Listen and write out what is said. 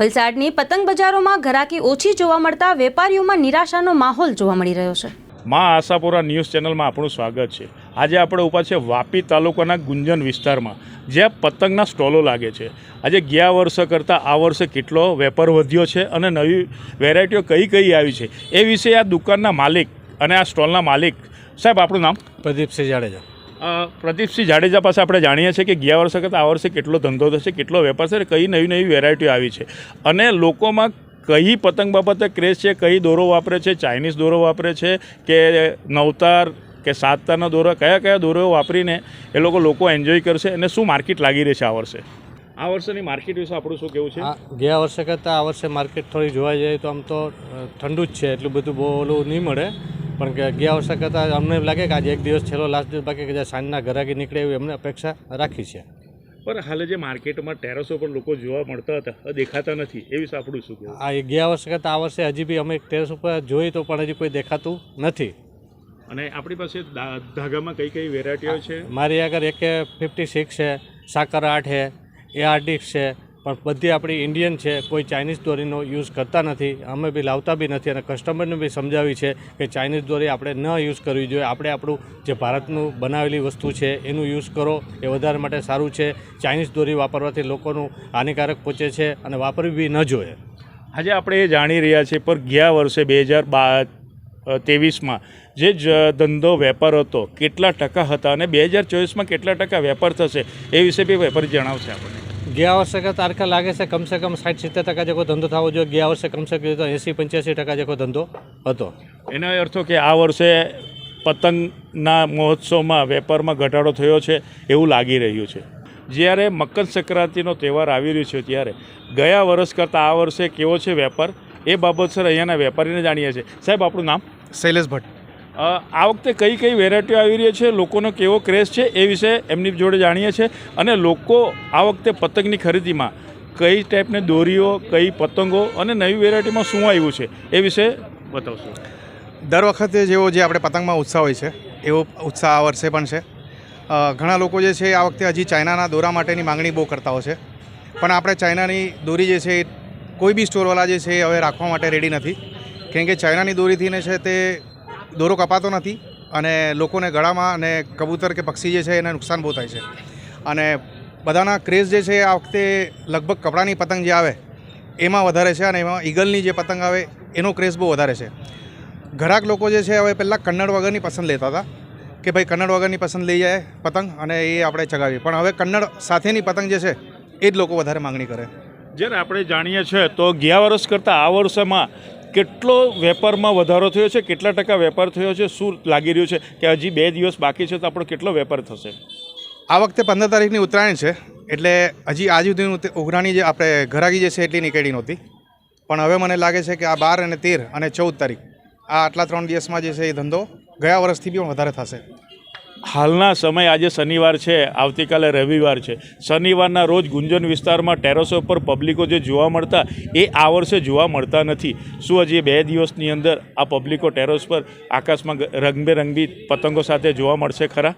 વલસાડની પતંગ બજારોમાં ઘરાકી ઓછી જોવા મળતા વેપારીઓમાં નિરાશાનો માહોલ જોવા મળી રહ્યો છે. મા આશાપુરા ન્યૂઝ ચેનલમાં આપણું સ્વાગત છે. આજે આપણે ઉપર છે વાપી તાલુકાના ગુંજન વિસ્તારમાં જ્યાં પતંગના સ્ટોલો લાગે છે. આજે ગયા વર્ષે કરતાં આ વર્ષે કેટલો વેપાર વધ્યો છે અને નવી વેરાયટીઓ કઈ કઈ આવી છે એ વિશે આ દુકાનના માલિક અને આ સ્ટોલના માલિક સાહેબ આપણું નામ? પ્રદીપસિંહ જાડેજા. પ્રદીપસિંહ જાડેજા પાસે આપણે જાણીએ છીએ કે ગયા વર્ષે કરતાં આ વર્ષે કેટલો ધંધો થશે, કેટલો વેપાર છે કઈ નવી નવી વેરાયટીઓ આવી છે. અને લોકોમાં કઈ પતંગ બાબતે ક્રેઝ છે, કઈ દોરો વાપરે છે ચાઇનીઝ દોરો વાપરે છે, કે નવતાર, કે સાતતારના દોરો, કયા કયા દોરો વાપરીને એ લોકો લોકો એન્જોય કરશે અને શું માર્કેટ લાગી રહી છે આ વર્ષે? આ વર્ષેની માર્કેટ વિશે આપણું શું કેવું છે? ગયા વર્ષે કરતાં આ વર્ષે માર્કેટ થોડી જોવા જઈએ તો આમ તો ઠંડુ જ છે, એટલું બધું બહુ ઓલું નહીં મળે. પણ કે ગયા વર્ષે કરતાં અમને એમ લાગે કે આજે એક દિવસ છેલ્લો લાસ્ટ દિવસ બાકી કે સાંજના ઘરાકી નીકળે એવી અમને અપેક્ષા રાખી છે. પણ હાલે જે માર્કેટમાં ટેરેસો પર લોકો જોવા મળતા હતા દેખાતા નથી. એ વિશે આપણું શું કહેવું? આ ગયા વર્ષે કરતાં આ વર્ષે હજી બી અમે ટેરેસ ઉપર જોઈ તો પણ હજી કોઈ દેખાતું નથી. અને આપણી પાસે ધાગામાં કઈ કઈ વેરાયટીઓ છે? મારી આગળ એક ફિફ્ટી સિક્સ છે સાકર આઠ છે એ આર્ટિક્સ છે પણ બધી આપણી ઇન્ડિયન છે, કોઈ ચાઇનીઝ દોરીનો યુઝ કરતા નથી, અમે બી લાવતા બી નથી અને કસ્ટમરને બી સમજાવી છે કે ચાઇનીઝ દોરી આપણે ન યુઝ કરવી જોઈએ. આપણે આપણું જે ભારતનું બનાવેલી વસ્તુ છે, એનું યુઝ કરો, એ વધારે માટે સારું છે. ચાઇનીઝ દોરી વાપરવાથી લોકોનું હાનિકારક પહોંચે છે અને વાપરવી બી ન જોઈએ. આજે આપણે એ જાણી રહ્યા છીએ પર ગયા વર્ષે બે હજાર બા ત્રેવીસમાં જે જ ધંધો વેપાર હતો, કેટલા ટકા હતા અને બે હજાર ચોવીસમાં કેટલા ટકા વેપાર થશે, એ વિશે બી વેપારી જણાવશે આપણને. ગયા વર્ષે કરતાં તારખા લાગે છે કમસે કમ સાઠ સિત્તેર ટકા જેવો ધંધો થવો જોઈએ. ગયા વર્ષે કમસે કમ તો એંસી પંચ્યાસી ટકા જેવો ધંધો હતો. એનો અર્થો કે આ વર્ષે પતંગના મહોત્સવમાં વેપારમાં ઘટાડો થયો છે એવું લાગી રહ્યું છે. જ્યારે મકર સંક્રાંતિનો તહેવાર આવી રહ્યો છે ત્યારે ગયા વર્ષ કરતાં આ વર્ષે કેવો છે વેપાર? એ બાબત સર અહીંયાના વેપારીને જાણીએ છીએ. સાહેબ આપણું નામ? શૈલેષ ભટ્ટ. આ વખતે કઈ કઈ વેરાયટીઓ આવી રહી છે, લોકોનો કેવો ક્રેઝ છે એ વિશે એમની જોડે જાણીએ છીએ. અને લોકો આ વખતે પતંગની ખરીદીમાં કઈ ટાઈપની દોરીઓ, કઈ પતંગો અને નવી વેરાયટીમાં શું આવ્યું છે એ વિશે બતાવશો. દર વખતે જેવો જે આપણે પતંગમાં ઉત્સાહ હોય છે, એવો ઉત્સાહ આ વર્ષે પણ છે. ઘણા લોકો જે છે આ વખતે હજી ચાઇનાના દોરા માટેની માંગણી બહુ કરતા હોય છે. પણ આપણે ચાઇનાની દોરી જે છે કોઈ બી સ્ટોરવાળા જે છે હવે રાખવા માટે રેડી નથી. કેમ કે ચાઇનાની દોરીથી ને છે તે દોરો કપાતો નથી અને લોકોને ગળામાં અને કબૂતર કે પક્ષી જે છે એને નુકસાન બહુ થાય છે. અને બધાના ક્રેઝ જે છે આ વખતે લગભગ કપડાની પતંગ જે આવે, એમાં વધારે છે અને એમાં ઈગલની જે પતંગ આવે, એનો ક્રેઝ બહુ વધારે છે. ઘરાક લોકો જે છે હવે પહેલાં કન્નડ વગરની પસંદ લેતા હતા કે ભાઈ કન્નડ વગરની પસંદ લઈ જાય પતંગ અને એ આપણે ચગાવીએ. પણ હવે કન્નડ સાથેની પતંગ જે છે, એ જ લોકો વધારે માંગણી કરે. જ્યારે આપણે જાણીએ છીએ તો ગયા વર્ષ કરતાં આ વર્ષમાં કેટલો વેપારમાં વધારો થયો છે, કેટલા ટકા વેપાર થયો છે, શું લાગી રહ્યું છે કે હજી બે દિવસ બાકી છે તો આપણો કેટલો વેપાર થશે? આ વખતે પંદર તારીખની ઉત્તરાયણ છે, એટલે હજી આજ સુધીનું ઉઘરાણી જે આપણે ઘરાકી જે છે એટલી નીકળી નહોતી. પણ હવે મને લાગે છે કે આ બાર અને તેર અને ચૌદ તારીખ, આ આટલા ત્રણ દિવસમાં જે છે એ ધંધો ગયા વર્ષથી બી વધારે થશે. હાલના સમય આજે શનિવાર છે, આવતીકાલે રવિવાર છે. શનિવારના રોજ ગુંજન વિસ્તારમાં ટેરેસો પર પબ્લિકો જે જોવા મળતા, એ આ વર્ષે જોવા મળતા નથી. શું હજી બે દિવસની અંદર આ પબ્લિકો ટેરેસ પર આકાશમાં રંગબેરંગી પતંગો સાથે જોવા મળશે ખરા?